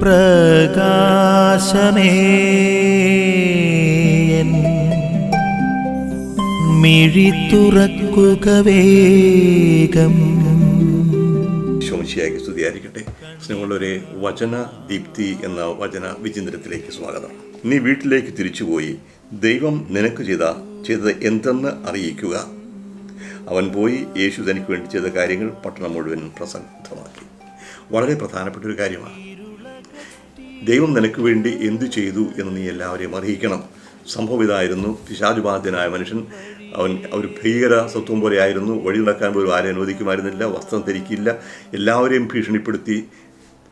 പ്രകാശമേ. മിഴി തുറക്കുക വേഗം. ശോശിയായി സ്തുതിയായിരിക്കട്ടെ. സ്നേഹമുള്ളവരെ വചന ദീപ്തി എന്ന വചന വിചിന്തനത്തിലേക്ക് സ്വാഗതം. നീ വീട്ടിലേക്ക് തിരിച്ചുപോയി ദൈവം നിനക്ക് ചെയ്ത ചെയ്തത് എന്തെന്ന് അറിയിക്കുക. അവൻ പോയി യേശു തനിക്ക് വേണ്ടി ചെയ്ത കാര്യങ്ങൾ പട്ടണം മുഴുവൻ പ്രസക്തമാക്കി. വളരെ പ്രധാനപ്പെട്ട ഒരു കാര്യമാണ്. ദൈവം നിനക്ക് വേണ്ടി എന്തു ചെയ്തു എന്ന് നീ എല്ലാവരെയും അറിയിക്കണം. സംഭവം ഇതായിരുന്നു മനുഷ്യൻ അവൻ ഒരു ഭീകര സ്വത്വം പോലെയായിരുന്നു വഴി നടക്കാൻ പോലും ആരെ അനുവദിക്കുമായിരുന്നില്ല. വസ്ത്രം ധരിക്കില്ല. എല്ലാവരെയും ഭീഷണിപ്പെടുത്തി.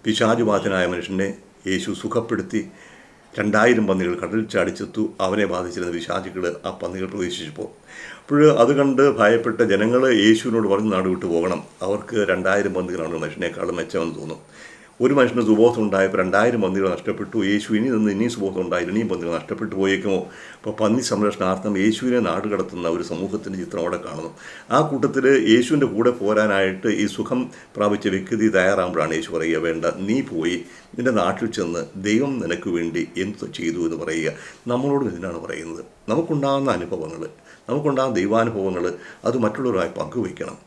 പിശാചുബാധ്യനായ മനുഷ്യനെ യേശു സുഖപ്പെടുത്തി. രണ്ടായിരം പന്നികൾ കടലിൽ ചാടിച്ചെത്തു. അവനെ ബാധിച്ചിരുന്ന വിശാചികൾ ആ പന്നികൾ പ്രവേശിച്ചപ്പോൾ. അപ്പോൾ അത് കണ്ട് ഭയപ്പെട്ട ജനങ്ങൾ യേശുവിനോട് പറഞ്ഞ് നാട് വിട്ടു പോകണം. അവർക്ക് രണ്ടായിരം പന്നികളാണ് മനുഷ്യനേക്കാളും മെച്ചമെന്ന് തോന്നും. ഒരു മനുഷ്യന് സുബോധം ഉണ്ടായപ്പോൾ രണ്ടായിരം പന്നികൾ നഷ്ടപ്പെട്ടു. യേശു ഇനി നിന്ന് ഇനിയും സുബോധം ഉണ്ടായില്ല ഇനിയും പന്നികൾ നഷ്ടപ്പെട്ടു പോയേക്കുമോ? അപ്പോൾ പന്നി സംരക്ഷണാർത്ഥം യേശുവിനെ നാട് കടത്തുന്ന ഒരു സമൂഹത്തിന്റെ ചിത്രം അവിടെ കാണുന്നു. ആ കൂട്ടത്തിൽ യേശുവിന്റെ കൂടെ പോരാനായിട്ട് ഈ സുഖം പ്രാപിച്ച വ്യക്തി തയ്യാറാകുമ്പോഴാണ് യേശു പറയുക വേണ്ട നീ പോയി നിന്റെ നാട്ടിൽ ചെന്ന് ദൈവം നിനക്ക് വേണ്ടി എന്ത് ചെയ്തു എന്ന് പറയുക. നമ്മളോട് ഇതിനാണ് പറയുന്നത്? നമുക്കുണ്ടാകുന്ന അനുഭവങ്ങൾ നമുക്കുണ്ടാകുന്ന ദൈവാനുഭവങ്ങൾ അത് മറ്റുള്ളവരുമായി പങ്കുവയ്ക്കണം.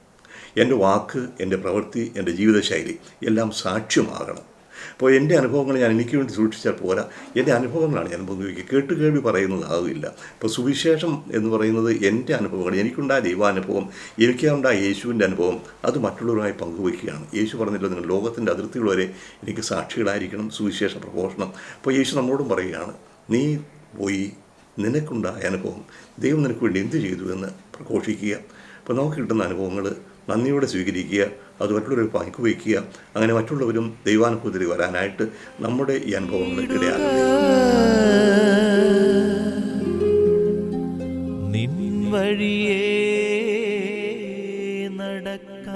എന്റെ വാക്ക് എന്റെ പ്രവൃത്തി എന്റെ ജീവിതശൈലി എല്ലാം സാക്ഷ്യമാകണം. അപ്പോൾ എന്റെ അനുഭവങ്ങൾ ഞാൻ എനിക്ക് വേണ്ടി സൂക്ഷിച്ചാൽ പോരാ. എന്റെ അനുഭവങ്ങളാണ് ഞാൻ പങ്കുവയ്ക്കുക കേട്ട് കേൾവി പറയുന്നതാകില്ല. അപ്പോൾ സുവിശേഷം എന്ന് പറയുന്നത് എന്റെ അനുഭവങ്ങൾ എനിക്കുണ്ടായ ദൈവാനുഭവം എനിക്കുണ്ടായ യേശുവിന്റെ അനുഭവം അത് മറ്റുള്ളവരുമായി പങ്കുവയ്ക്കുകയാണ്. യേശു പറഞ്ഞില്ല നിങ്ങൾ ലോകത്തിന്റെ അതിർത്തികൾ വരെ എനിക്ക് സാക്ഷികളായിരിക്കണം സുവിശേഷ പ്രഘോഷണം. അപ്പോൾ യേശു നമ്മളോടും പറയുകയാണ് നീ പോയി നിനക്കുണ്ടായ അനുഭവം ദൈവം നിനക്ക് വേണ്ടി എന്ത് ചെയ്തു എന്ന് പ്രഘോഷിക്കുക. അപ്പോൾ നമുക്ക് കിട്ടുന്ന അനുഭവങ്ങൾ നന്ദിയോടെ സ്വീകരിക്കുക അത് മറ്റുള്ളവർ പങ്കുവയ്ക്കുക അങ്ങനെ മറ്റുള്ളവരും ദൈവാനുഭവത്തിൽ വരാനായിട്ട് നമ്മുടെ ഈ അനുഭവങ്ങൾ ഇടയാകട്ടെ നിൻ